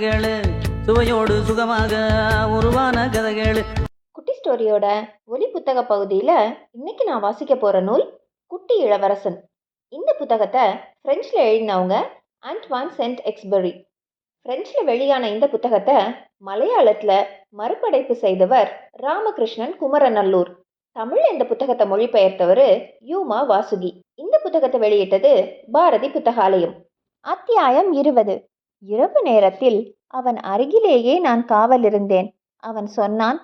கதைகள் சுவையோடு சுகமாக உருவான கதைகள். குட்டி ஸ்டோரியோட ஒலி புத்தக பகுதியில் இன்னைக்கு நான் வாசிக்க போகிற நூல் குட்டி இளவரசன். இந்த புத்தகத்தை ஃப்ரெஞ்சில் எழுதினவங்க ஆண்ட்வான் சென்ட் எக்ஸ்பெரி ஃப்ரெஞ்சில் வெளியான இந்த புத்தகத்தை மலையாளத்தில் மறுபடைப்பு செய்தவர் ராமகிருஷ்ணன் குமரநல்லூர். தமிழ் இந்த புத்தகத்தை மொழிபெயர்த்தவர் யூமா வாசுகி. இந்த புத்தகத்தை வெளியிட்டது பாரதி புத்தகாலயம். அத்தியாயம் இருபது. இரவு நேரத்தில் அவன் அருகிலேயே நான் காவல் இருந்தேன் அவன் சொன்னான்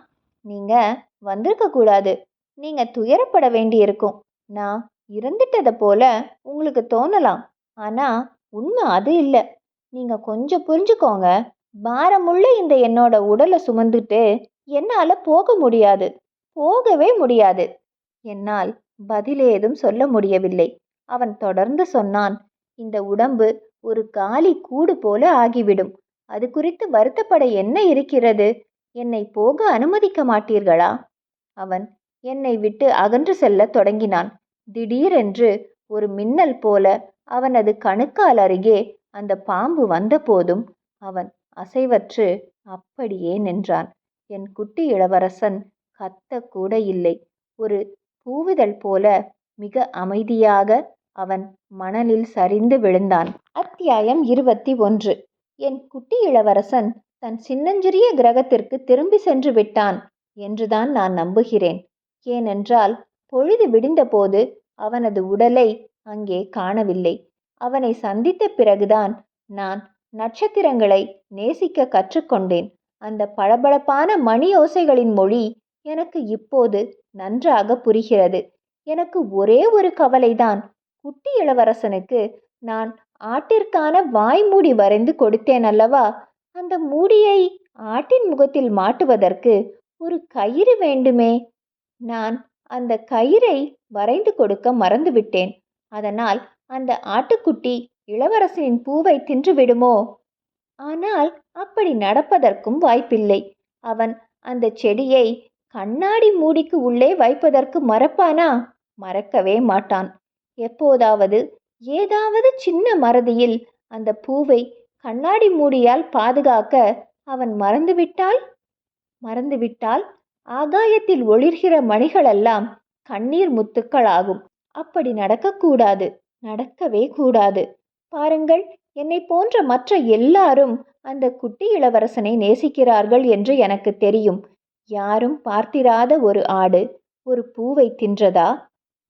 நீங்க வந்திருக்க கூடாது. நீங்க துயரப்பட வேண்டியிருக்கும். நான் இறந்துட்டத போல உங்களுக்கு தோணலாம். ஆனா உண்மை அது இல்லை. நீங்க கொஞ்சம் புரிஞ்சுக்கோங்க. பாரமுள்ள இந்த என்னோட உடலை சுமந்துட்டு என்னால போக முடியாது. போகவே முடியாது. என்னால் பதிலேதும் சொல்ல முடியவில்லை. அவன் தொடர்ந்து சொன்னான் இந்த உடம்பு ஒரு காலி கூடு போல ஆகிவிடும். அது குறித்து வருத்தப்பட என்ன இருக்கிறது? என்னை போக அனுமதிக்க மாட்டீர்களா? அவன் என்னை விட்டு அகன்று செல்ல தொடங்கினான். திடீரென்று ஒரு மின்னல் போல அவனது கணுக்கால் அருகே அந்த பாம்பு வந்தபோதும் அவன் அசைவற்று அப்படியே நின்றான். என் குட்டி இளவரசன் கத்தக்கூட இல்லை. ஒரு பூவிதழ் போல மிக அமைதியாக அவன் மணலில் சரிந்து விழுந்தான். அத்தியாயம் இருபத்தி ஒன்று. என் குட்டி இளவரசன் தன் சின்னஞ்சிறிய கிரகத்திற்கு திரும்பி சென்று விட்டான் என்றுதான் நான் நம்புகிறேன். ஏனென்றால் பொழுது விடிந்தபோது அவனது உடலை அங்கே காணவில்லை. அவனை சந்தித்த பிறகுதான் நான் நட்சத்திரங்களை நேசிக்க கற்றுக்கொண்டேன். அந்த பளபளப்பான மணி ஓசைகளின் மொழி எனக்கு இப்போது நன்றாக புரிகிறது. எனக்கு ஒரே ஒரு கவலைதான். குட்டி இளவரசனுக்கு நான் ஆட்டிற்கான வாய்மூடி வரைந்து கொடுத்தேன் அல்லவா? அந்த மூடியை ஆட்டின் முகத்தில் மாட்டுவதற்கு ஒரு கயிறு வேண்டுமே? நான் அந்த கயிறை வரைந்து கொடுக்க மறந்துவிட்டேன். அதனால் அந்த ஆட்டுக்குட்டி இளவரசனின் பூவை தின்று விடுமோ? ஆனால் அப்படி நடப்பதற்கும் வாய்ப்பில்லை. அவன் அந்த செடியை கண்ணாடி மூடிக்கு உள்ளே வைப்பதற்கு மறப்பானா? மறக்கவே மாட்டான். எப்போதாவது ஏதாவது சின்ன மறதியில் அந்த பூவை கண்ணாடி மூடியால் பாதுகாக்க அவன் மறந்துவிட்டால் மறந்துவிட்டால் ஆகாயத்தில் ஒளிர்கிற மணிகளெல்லாம் கண்ணீர் முத்துக்களாகும். அப்படி நடக்கக்கூடாது நடக்கவே கூடாது. பாருங்கள் என்னை போன்ற மற்ற எல்லாரும் அந்த குட்டி இளவரசனை நேசிக்கிறார்கள் என்று எனக்கு தெரியும். யாரும் பார்த்திராத ஒரு ஆடு ஒரு பூவை தின்றதா?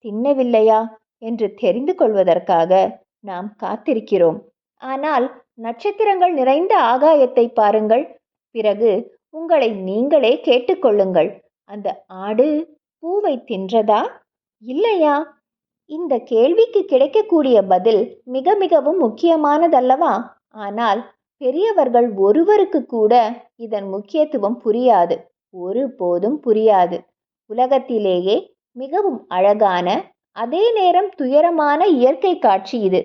தின்னவில்லையா? என்று தெரிந்து கொள்வதற்காக நாம் காத்திருக்கிறோம். ஆனால் நட்சத்திரங்கள் நிறைந்த ஆகாயத்தை பாருங்கள். பிறகு உங்களை நீங்களே கேட்டுக்கொள்ளுங்கள் அந்த ஆடு பூவை தின்றதா? இல்லையா? இந்த கேள்விக்கு கிடைக்கக்கூடிய பதில் மிக மிகவும் முக்கியமானதல்லவா? ஆனால் பெரியவர்கள் ஒருவருக்கு கூட இதன் முக்கியத்துவம் புரியாது. ஒருபோதும் புரியாது. உலகத்திலேயே மிகவும் அழகான அதே நேரம் துயரமான இயற்கை காட்சி இது.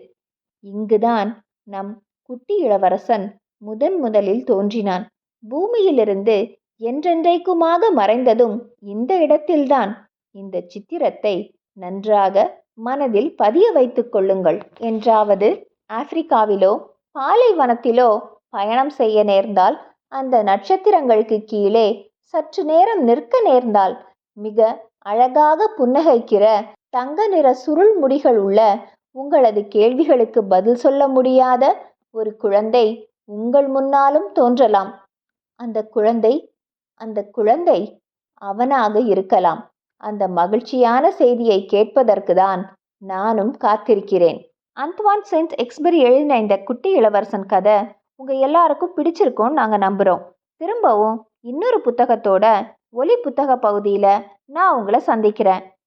இங்குதான் நம் குட்டி இளவரசன் முதன் முதலில் தோன்றினான். பூமியிலிருந்து என்றென்றைக்குமாக மறைந்ததும் இந்த இடத்தில்தான் இந்த சித்திரத்தை நன்றாக மனதில் பதிய வைத்துக் கொள்ளுங்கள். என்றாவது ஆப்பிரிக்காவிலோ பாலைவனத்திலோ பயணம் செய்ய நேர்ந்தால் அந்த நட்சத்திரங்களுக்கு கீழே சற்று நேரம் நிற்க நேர்ந்தால் மிக அழகாக புன்னகைக்கிற தங்க நிற சுருள் முடிகள் உள்ள உங்களது கேள்விகளுக்கு பதில் சொல்ல முடியாத ஒரு குழந்தை உங்கள் முன்னாலும் தோன்றலாம். அந்த குழந்தை அந்த குழந்தை அவனாக இருக்கலாம். அந்த மகிழ்ச்சியான செய்தியை கேட்பதற்கு தான் நானும் காத்திருக்கிறேன். அந்த்வான் சென்ட் எக்ஸ்பெரி எழுதின இந்த குட்டி இளவரசன் கதை உங்கள் எல்லாருக்கும் பிடிச்சிருக்கோன்னு நாங்கள் நம்புகிறோம் திரும்பவும் இன்னொரு புத்தகத்தோட ஒலி புத்தக பகுதியில் நான் உங்களை சந்திக்கிறேன்.